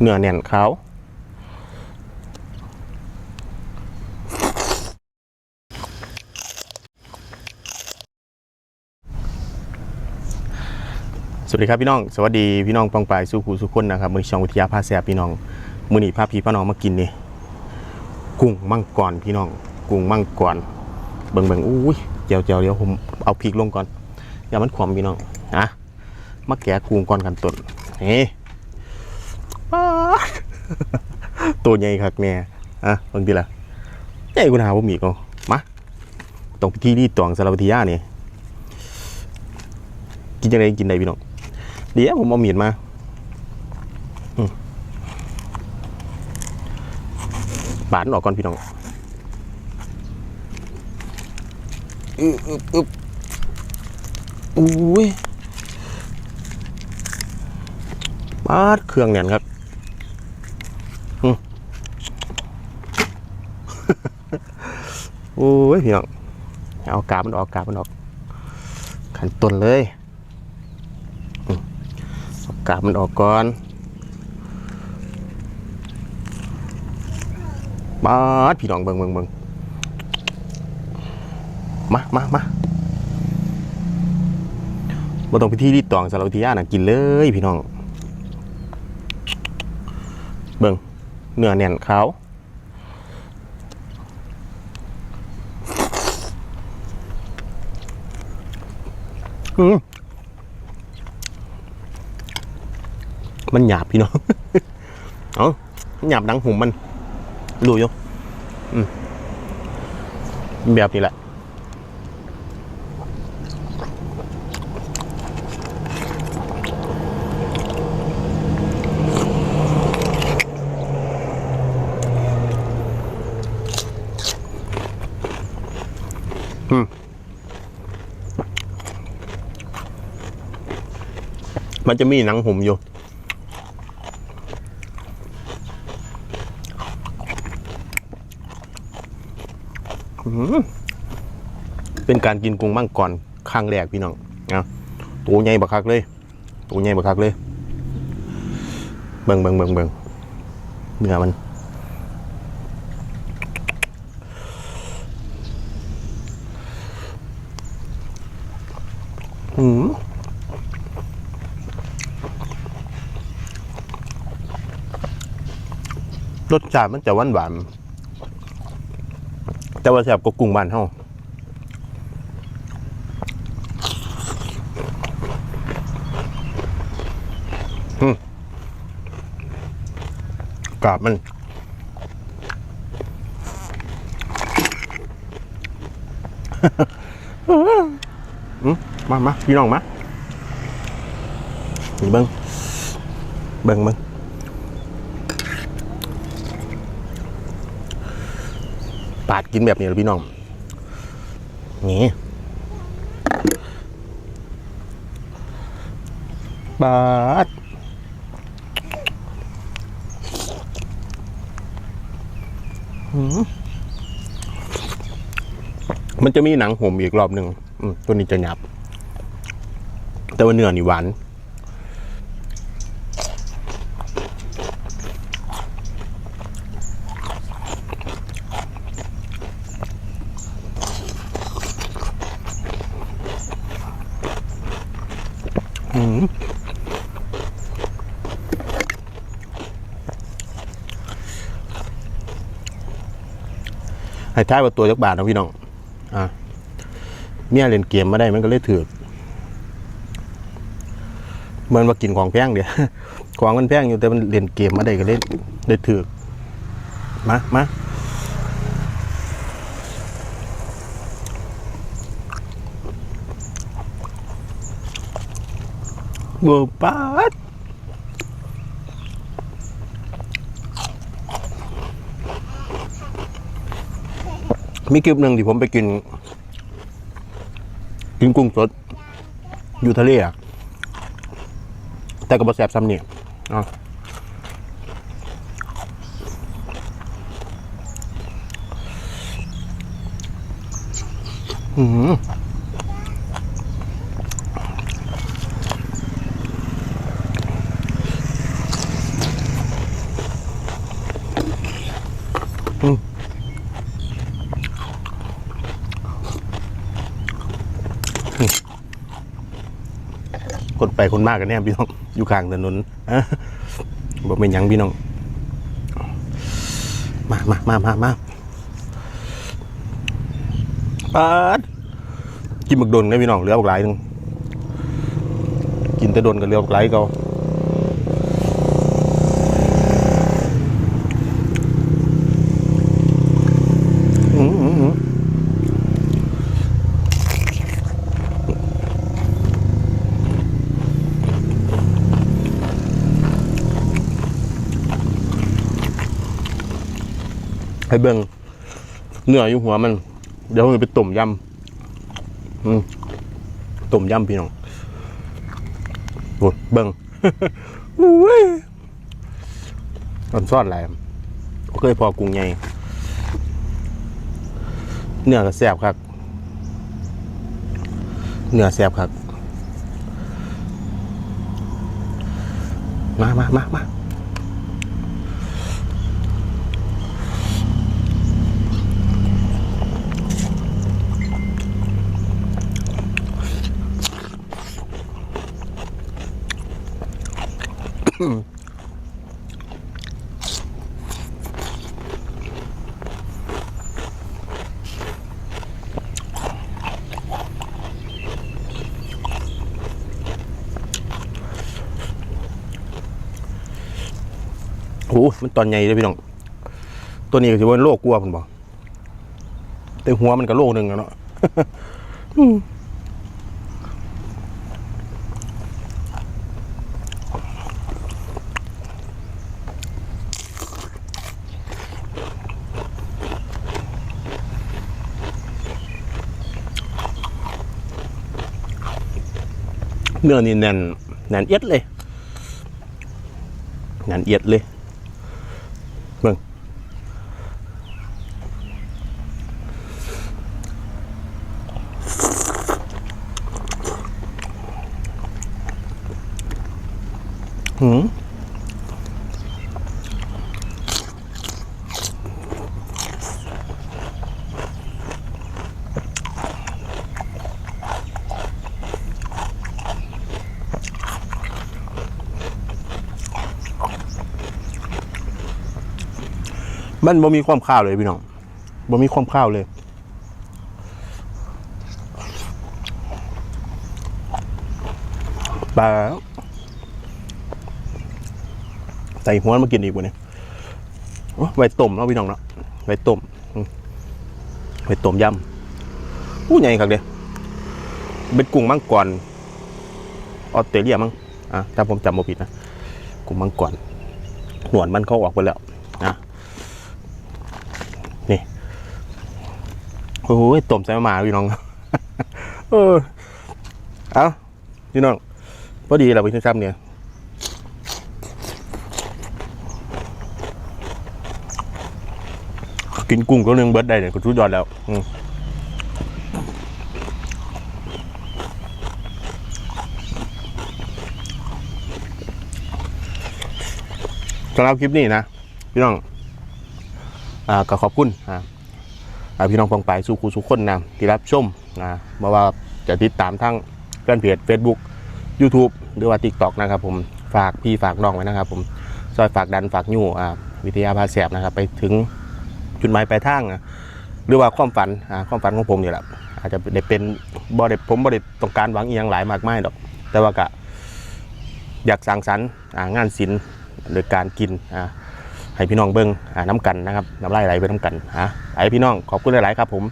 เนื้อแน่นขาวสวัสดีครับพี่น้องสวัสดีพี่น้องปองปลายสู้ครูสู้คนนะครับมือช่องวิทยาพาแซบพี่น้องมือหนี้พาพี่พาน้องมากินนี่กุ้งมังกรพี่น้อง กุ้งมังกรเบิ่งเบิ่งอุ้ยเจียวเจียวเดี๋ยวผมเอาพริกลงก่อนอย่ามันขวมพี่น้องนะมาแกะกุ้งก่อนกันตดเฮ้ ตัวใหญ่คักแน่อะบิ่งดีละใหญ่กว่าหาผมอีกเนามาตรงพิธีรีดตวงสารวัตรยานี่กินจังไดกินได้พี่น้องเดี๋ยวผมเอามีดมาบาดมันออกก่อนพี่น้องอึบอึบอึบอุ้ยบาดเครื่องแน่นครับอืม โอ้ยพี่น้องเอากาบมันออกกาบมันออกขันต้นเลยกาบมันออกก่อนบาดพี่น้องเบิ่งเบิ่งเบิ่งมามามาบ่ต้องพิธีรีดตองสารวิทยาน่ะกินเลยพี่น้อง เบิ่งเนื้อแน่นขาว มันหยาบพี่น้อง เอาหยาบดังหุ่มมัน ดูอยู่แบบนี้แหละ มันจะมีหนังหุ่มอยู่ เป็นการกินกุ้งมังกรครั้งแรกพี่น้องนะตัวใหญ่บักคักเลยตัวใหญ่บักคักเลย เบิ่งเบิ่งเบิ่งเบิ่งเนื้อมันอืม รสชาติมันจะหวานหวานแต่ว่าแซ่บก็กุ้งบ้านเฮาอืมกาบมันอืมมามาพี่น้องมาเบิ้งเบิ้งเบิ้ง ปาดกินแบบนี้เลยพี่น้อง นี่บาดมันจะมีหนังห่มอีกรอบหนึ่งตัวนี้จะหยับ แต่ว่าเนื้อนี่หวาน ท้ายว่าตัวจักบาทนะพี่น้อง อะเมียเล่นเกมมาได้มันก็เลยถือเหมือนว่ากินของแพงเดียวของมันแพงอยู่แต่มันเล่นเกมมาได้ก็เลยได้ถือมามาเบอร์ปัด มีคลิปหนึ่งที่ผมไปกิน กินกุ้งสด อยู่ทะเลอะแต่ก็บ่แสบซ้ำเนี่ยเอาอืมอืมอืมคน ไปคนมากกันแน่พี่น้องอยู่ข้างถนนบอกเป็นยังพี่น้อง มามามามามาปาดกินหมึกโดนไงพี่น้องเหลือบักหลายหนึงกินแต่โดนกับเหลือบักหลายเก็ ให้เบิ่งเนื้ออยู่หัวมัน เดี๋ยวมันไปต้มยำอืมต้มยำพี่น้องโอ้เบิ่งอุ้ยมันซอดอะไรเคยพอกุ้งใหญ่เนื้อก็แซ่บครับเนื้อแซ่บครับ มามามามา โอ้มันตอนใหญ่เลยพี่น้อง ตัวนี้ก็ถือว่าโลกกลัวผมบอกแต่หัวมันก็โลกหนึ่งแล้วเนาะ เนื้อนี่แน่นแน่นเอียดเลยแน่นเอียดเลยเบิ่งหืม มันบ่มีความข้าวเลยพี่น้องบ่มีความข้าวเลยปลาใส่หัวมากินอีกวันนี้ไว้ต้มเนาะพี่น้องเนาะไว้ต้มไว้ต้มยำอู้ใหญ่ครับเดียเป็นกุ้งมังกรออสเตรเลียมั้งอะถ้าผมจำไม่ผิดนะกุ้งมังกรหนวดมันเขาออกไปแล้วนะนี่ โอ้ยต้มใส่มะหมาพี่น้องเออเอาพี่น้องพอดีเราไปที่ซ้ำเนี่ยกินกุ้งก็เรื่องเบิร์ดได้เนี่ยก็ชุดยอดแล้วสำหรับคลิปนี้นะ พี่น้อง อ่าก็ขอบคุณอ่า พี่น้องปองไปสู่ครูสู่คนนะที่รับชมนะมาว่าจะติดตามทั้งแฟนเพจ Facebook YouTube หรือว่า TikTok นะครับผมฝากพี่ฝากน้องไว้นะครับ ผมซอยฝากดันฝากยู่วิทยาภาแสบนะครับ ไปถึงจุดหมายปลายทางนะหรือว่าความฝันความฝันของผมนี่แหละอาจจะได้เป็นบริผมบริต้องการหวังเอียงหลายมากมายหรอก แต่ว่าก็อยากสร้างสรรค์งานศิลป์หรือการกินอ่า ให้พี่น้องเบิ้งอ่าน้ำกันนะครับน้ำลายไหลไปน้ำกันฮะไอพี่น้องขอบคุณหลายๆครับผม